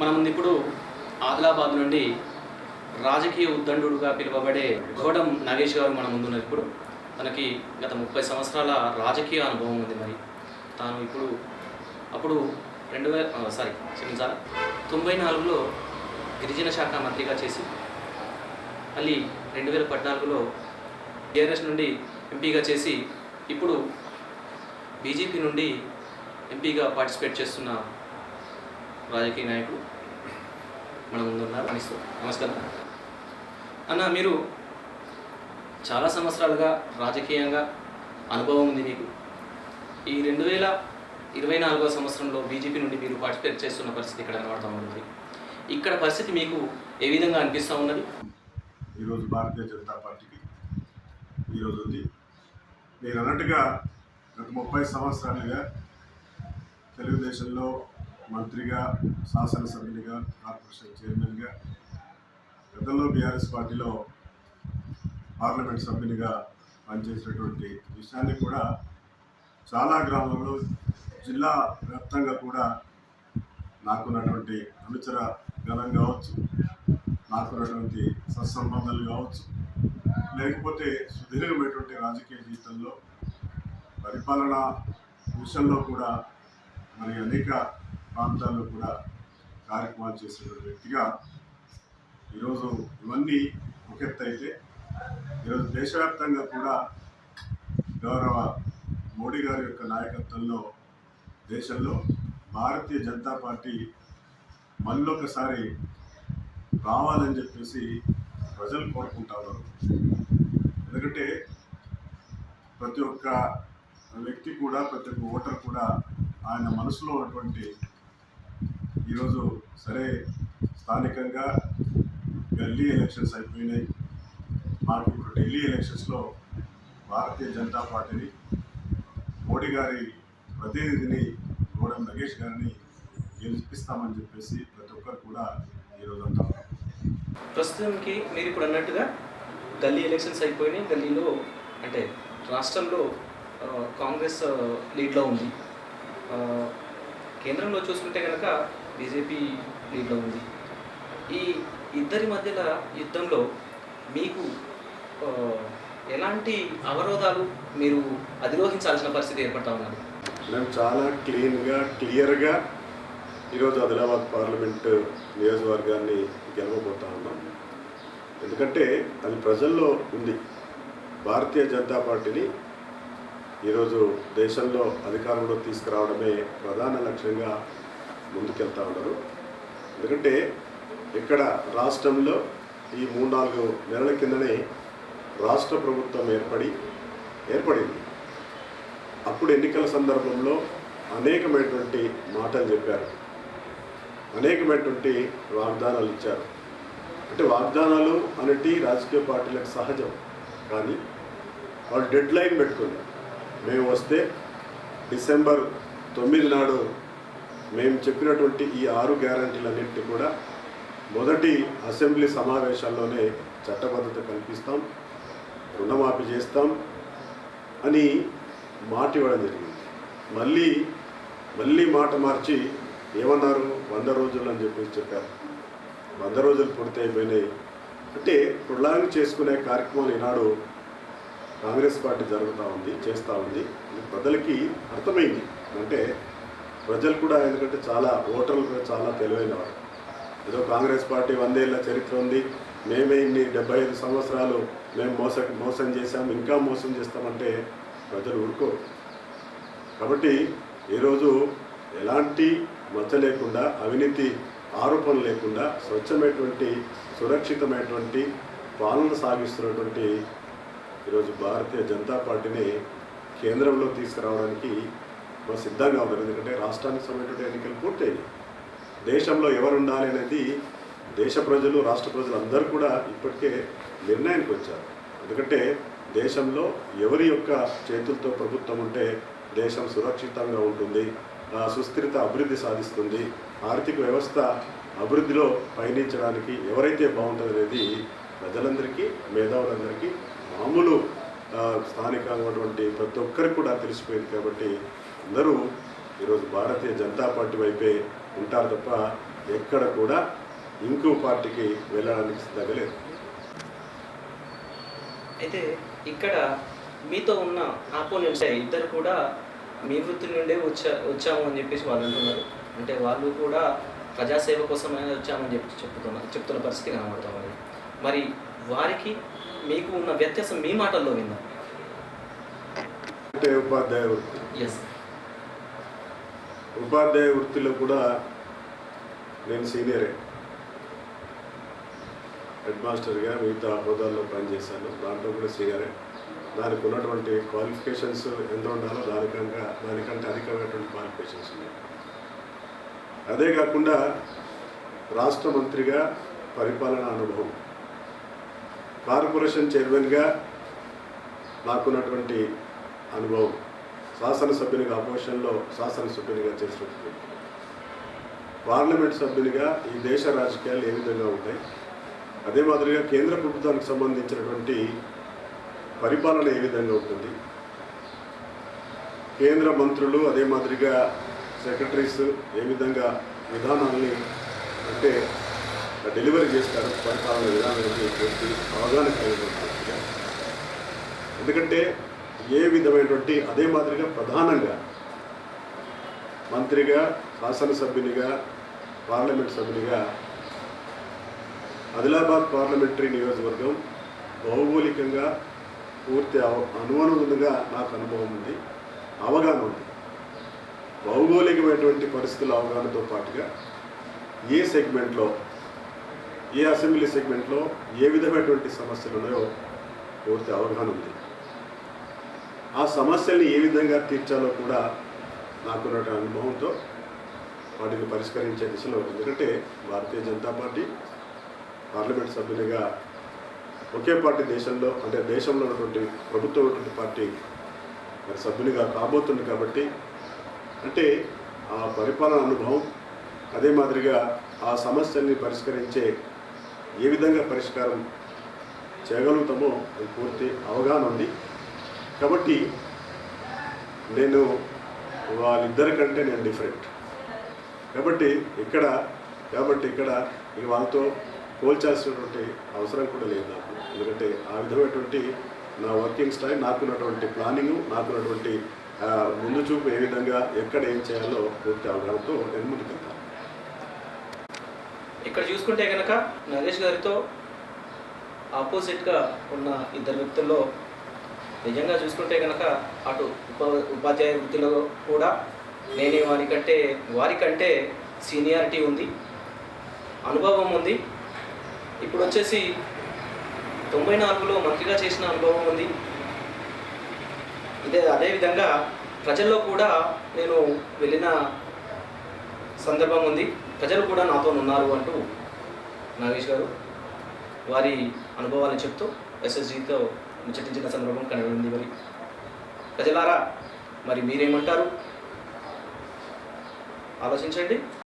మన ముందు ఇప్పుడు ఆదిలాబాద్ నుండి రాజకీయ ఉద్దండుడుగా పిలువబడే గౌడం నాగేష్ గారు మన ముందున్నారు ఇప్పుడు తనకి గత ముప్పై సంవత్సరాల రాజకీయ అనుభవం ఉంది మరి. తాను ఇప్పుడు అప్పుడు రెండు వేల సారీ క్షమించాలి? తొంభై నాలుగులో గిరిజన శాఖ మంత్రిగా చేసి మళ్ళీ రెండు వేల పద్నాలుగులో టీఆర్ఎస్ నుండి ఎంపీగా చేసి ఇప్పుడు బీజేపీ నుండి ఎంపీగా పార్టిసిపేట్ చేస్తున్న రాజకీయ నాయకుడు మన ముందున్నారు అనిస్తూ నమస్కారం. అన్న మీరు చాలా సంవత్సరాలుగా రాజకీయంగా అనుభవం ఉంది మీకు. ఈ రెండు వేల ఇరవై నాలుగో సంవత్సరంలో బీజేపీ నుండి మీరు పార్టిసిపేట్ చేస్తున్న పరిస్థితి ఇక్కడ కనబడతా ఉన్నది. ఇక్కడ పరిస్థితి మీకు ఏ విధంగా అనిపిస్తూ ఉన్నది? ఈరోజు భారతీయ జనతా పార్టీకి ఈరోజు ఉంది. నేను అన్నట్టుగా గత ముప్పై సంవత్సరాలుగా తెలుగుదేశంలో మంత్రిగా శాసనసభ్యునిగా కార్పొరేషన్ చైర్మన్గా గతంలో బీఆర్ఎస్ పార్టీలో పార్లమెంట్ సభ్యునిగా పనిచేసినటువంటి విషయాన్ని కూడా చాలా గ్రామాల్లో జిల్లా వ్యాప్తంగా కూడా నాకున్నటువంటి అనుచర గణం కావచ్చు నాకున్నటువంటి సత్సంబంధాలు కావచ్చు లేకపోతే సుదీర్ఘమైనటువంటి రాజకీయ జీవితంలో పరిపాలన విషయంలో కూడా మరి అనేక ప్రాంతాల్లో కూడా కార్యక్రమాలు చేసినటువంటి వ్యక్తిగా ఈరోజు ఇవన్నీ ఒక ఎత్తు అయితే ఈరోజు దేశవ్యాప్తంగా కూడా గౌరవ మోడీ గారి యొక్క నాయకత్వంలో దేశంలో భారతీయ జనతా పార్టీ మళ్ళొకసారి రావాలని చెప్పేసి ప్రజలు కోరుకుంటారు ఎందుకంటే ప్రతి ఒక్క వ్యక్తి కూడా ప్రతి ఒక్క ఓటర్ కూడా ఆయన మనసులో ఉన్నటువంటి ఈరోజు సరే స్థానికంగా గల్లీ ఎలక్షన్స్ అయిపోయినాయి. మాకు ఇప్పుడు ఢిల్లీ ఎలక్షన్స్లో భారతీయ జనతా పార్టీని మోడీ గారి ప్రతినిధిని గోడం నగేష్ గారిని గెలిపిస్తామని చెప్పేసి ప్రతి ఒక్కరు కూడా ఈరోజు అంటారు ప్రస్తుతానికి మీరు ఇప్పుడు అన్నట్టుగా ఢిల్లీ ఎలక్షన్స్ అయిపోయినాయి. ఢిల్లీలో అంటే రాష్ట్రంలో కాంగ్రెస్ లీడ్లో ఉంది. కేంద్రంలో చూసుకుంటే కనుక బీజేపీ లీడ్లో ఉంది. ఈ ఇద్దరి మధ్యల యుద్ధంలో మీకు ఎలాంటి అవరోధాలు మీరు అధిరోహించాల్సిన పరిస్థితి ఏర్పడతా ఉన్నది? మేము చాలా క్లీన్గా క్లియర్గా ఈరోజు ఆదిలాబాద్ పార్లమెంట్ నియోజకవర్గాన్ని గెలవబోతా ఉన్నాం. ఎందుకంటే అది ప్రజల్లో ఉంది. భారతీయ జనతా పార్టీని ఈరోజు దేశంలో అధికారంలో తీసుకురావడమే ప్రధాన లక్ష్యంగా ముందుకెళ్తా ఉన్నారు. ఎందుకంటే ఇక్కడ రాష్ట్రంలో ఈ మూడు నాలుగు నెలల కిందనే రాష్ట్ర ప్రభుత్వం ఏర్పడి ఏర్పడింది. అప్పుడు ఎన్నికల సందర్భంలో అనేకమైనటువంటి మాటలు చెప్పారు. అనేకమైనటువంటి వాగ్దానాలు ఇచ్చారు. అంటే వాగ్దానాలు అనేటి రాజకీయ పార్టీలకు సహజం. కానీ వాళ్ళు డెడ్ లైన్ పెట్టుకున్నారు. మేము వస్తే డిసెంబర్ తొమ్మిది నాడు మేము చెప్పినటువంటి ఈ ఆరు గ్యారంటీలన్నింటినీ కూడా మొదటి అసెంబ్లీ సమావేశాల్లోనే చట్టబద్ధత కల్పిస్తాం రుణమాఫీ చేస్తాం అని మాట ఇవ్వడం జరిగింది. మళ్ళీ మళ్ళీ మాట మార్చి ఏమన్నారు? వంద రోజులు అని చెప్పేసి చెప్పారు. వంద రోజులు పూర్తయిపోయినాయి. అంటే ప్రొలాంగ్ చేసుకునే కార్యక్రమం ఈనాడు కాంగ్రెస్ పార్టీ జరుగుతూ ఉంది చేస్తూ ఉంది. ఇది ప్రజలకి అర్థమైంది. అంటే ప్రజలు కూడా ఎందుకంటే చాలా ఓటర్లు కూడా చాలా తెలివైన వారు ఏదో కాంగ్రెస్ పార్టీ వందేళ్ళ చరిత్ర ఉంది. మేమే ఇన్ని డెబ్బై ఐదు సంవత్సరాలు మేము మోస మోసం చేశాం ఇంకా మోసం చేస్తామంటే ప్రజలు ఊరుకోరు. కాబట్టి ఈరోజు ఎలాంటి మచ్చ లేకుండా అవినీతి ఆరోపణలు లేకుండా స్వచ్ఛమైనటువంటి సురక్షితమైనటువంటి పాలన సాగిస్తున్నటువంటి ఈరోజు భారతీయ జనతా పార్టీని కేంద్రంలో తీసుకురావడానికి మనం సిద్ధంగా ఉన్నారు. ఎందుకంటే రాష్ట్రానికి సంబంధించిన ఎన్నికలు పూర్తయినాయి. దేశంలో ఎవరు ఉండాలి అనేది దేశ ప్రజలు రాష్ట్ర ప్రజలు అందరూ కూడా ఇప్పటికే నిర్ణయానికి వచ్చారు. ఎందుకంటే దేశంలో ఎవరి యొక్క చేతులతో ప్రభుత్వం ఉంటే దేశం సురక్షితంగా ఉంటుంది సుస్థిరత అభివృద్ధి సాధిస్తుంది ఆర్థిక వ్యవస్థ అభివృద్ధిలో పయనించడానికి ఎవరైతే బాగుంటుంది అనేది ప్రజలందరికీ మేధావులందరికీ మామూలు స్థానికంగా ఉన్నటువంటి ప్రతి ఒక్కరికి కూడా తెలిసిపోయింది కాబట్టి అందరూ ఈరోజు భారతీయ జనతా పార్టీ వైపే ఉంటారు తప్ప ఎక్కడ కూడా ఇంకో పార్టీకి వెళ్ళడానికి సిద్ధంగా లేదు అయితే ఇక్కడ మీతో ఉన్న ఆపోనెంట్స్ ఇద్దరు కూడా మీ వృత్తి నుండే వచ్చా వచ్చాము అని చెప్పేసి వాళ్ళు అంటున్నారు. అంటే వాళ్ళు కూడా ప్రజాసేవ కోసమే వచ్చామని చెప్పి చెప్తున్నారు చెప్తున్న పరిస్థితి కనబడతా ఉంది. మరి వారికి మీకు ఉన్న వ్యత్యాసం మీ మాటల్లో విందాం. అంటే ఉపాధ్యాయ వృత్తి. ఎస్ ఉపాధ్యాయ వృత్తిలో కూడా నేను సీనియరే. హెడ్ మాస్టర్గా మిగతా హోదాల్లో పనిచేశాను. దాంట్లో కూడా సీనియరే. దానికి ఉన్నటువంటి క్వాలిఫికేషన్స్ ఎంత ఉండాలో దానికంగా దానికంటే అధికమైనటువంటి క్వాలిఫికేషన్స్ ఉన్నాయి. అదే కాకుండా రాష్ట్ర మంత్రిగా పరిపాలన అనుభవం. కార్పొరేషన్ చైర్మన్గా నాకున్నటువంటి అనుభవం. శాసనసభ్యునిగా అపోజిషన్లో శాసనసభ్యునిగా చేసినటువంటి పార్లమెంట్ సభ్యునిగా ఈ దేశ రాజకీయాలు ఏ విధంగా ఉంటాయి? అదే మాదిరిగా కేంద్ర ప్రభుత్వానికి సంబంధించినటువంటి పరిపాలన ఏ విధంగా ఉంటుంది? కేంద్ర మంత్రులు అదే మాదిరిగా సెక్రటరీస్ ఏ విధంగా విధానాల్ని అంటే డెలివరీ చేస్తారు? పరిపాలన విధానం అవగాహన కలిగినటువంటి ఎందుకంటే ఏ విధమైనటువంటి అదే మాదిరిగా ప్రధానంగా మంత్రిగా శాసనసభ్యునిగా పార్లమెంట్ సభ్యునిగా ఆదిలాబాద్ పార్లమెంటరీ నియోజకవర్గం భౌగోళికంగా పూర్తి అవ- అనువనుగుణంగా నాకు అనుభవం ఉంది అవగాహన ఉంది. భౌగోళికమైనటువంటి పరిస్థితుల అవగాహనతో పాటుగా ఏ సెగ్మెంట్లో ఏ అసెంబ్లీ సెగ్మెంట్లో ఏ విధమైనటువంటి సమస్యలు ఉన్నాయో పూర్తి అవగాహన ఉంది. ఆ సమస్యల్ని ఏ విధంగా తీర్చాలో కూడా నాకున్నటువంటి అనుభవంతో వాటిని పరిష్కరించే దిశలో ఎందుకంటే భారతీయ జనతా పార్టీ పార్లమెంట్ సభ్యునిగా ఒకే పార్టీ దేశంలో అంటే దేశంలో ఉన్నటువంటి ప్రభుత్వం ఉన్నటువంటి పార్టీ మరి సభ్యునిగా కాబోతుంది కాబట్టి అంటే ఆ పరిపాలన అనుభవం అదే మాదిరిగా ఆ సమస్యల్ని పరిష్కరించే ఏ విధంగా పరిష్కారం చేయగలుగుతామో అది పూర్తి అవగాహన ఉంది. కాబట్టి నేను వాళ్ళిద్దరికంటే నేను డిఫరెంట్ కాబట్టి ఇక్కడ కాబట్టి ఇక్కడ ఇక వాళ్ళతో పోల్చాల్సినటువంటి అవసరం కూడా లేదు నాకు. ఎందుకంటే ఆ విధమైనటువంటి నా వర్కింగ్ స్టైల్ నాకున్నటువంటి ప్లానింగ్ నాకున్నటువంటి ముందు చూపు ఏ విధంగా ఎక్కడ ఏం చేయాలో పూర్తి అవగాహనతో నేను ముందుకెళ్తాను. ఇక్కడ చూసుకుంటే కనుక నరేష్ గారితో ఆపోజిట్గా ఉన్న ఇద్దరు వ్యక్తుల్లో నిజంగా చూసుకుంటే కనుక అటు ఉప ఉపాధ్యాయ వృత్తిలో కూడా నేనే వారికంటే వారికంటే సీనియారిటీ ఉంది అనుభవం ఉంది. ఇప్పుడు వచ్చేసి తొంభై నాలుగులో మంత్రిగా చేసిన అనుభవం ఉంది. ఇదే అదేవిధంగా ప్రజల్లో కూడా నేను వెళ్ళిన సందర్భం ఉంది. ప్రజలు కూడా నాతో ఉన్నారు అంటూ నాగేష్ గారు వారి అనుభవాలను చెప్తూ ఎస్ఎస్జితో ముచ్చటించిన సందర్భం కనబడింది మరి. ప్రజలారా మరి మీరేమంటారు? ఆలోచించండి.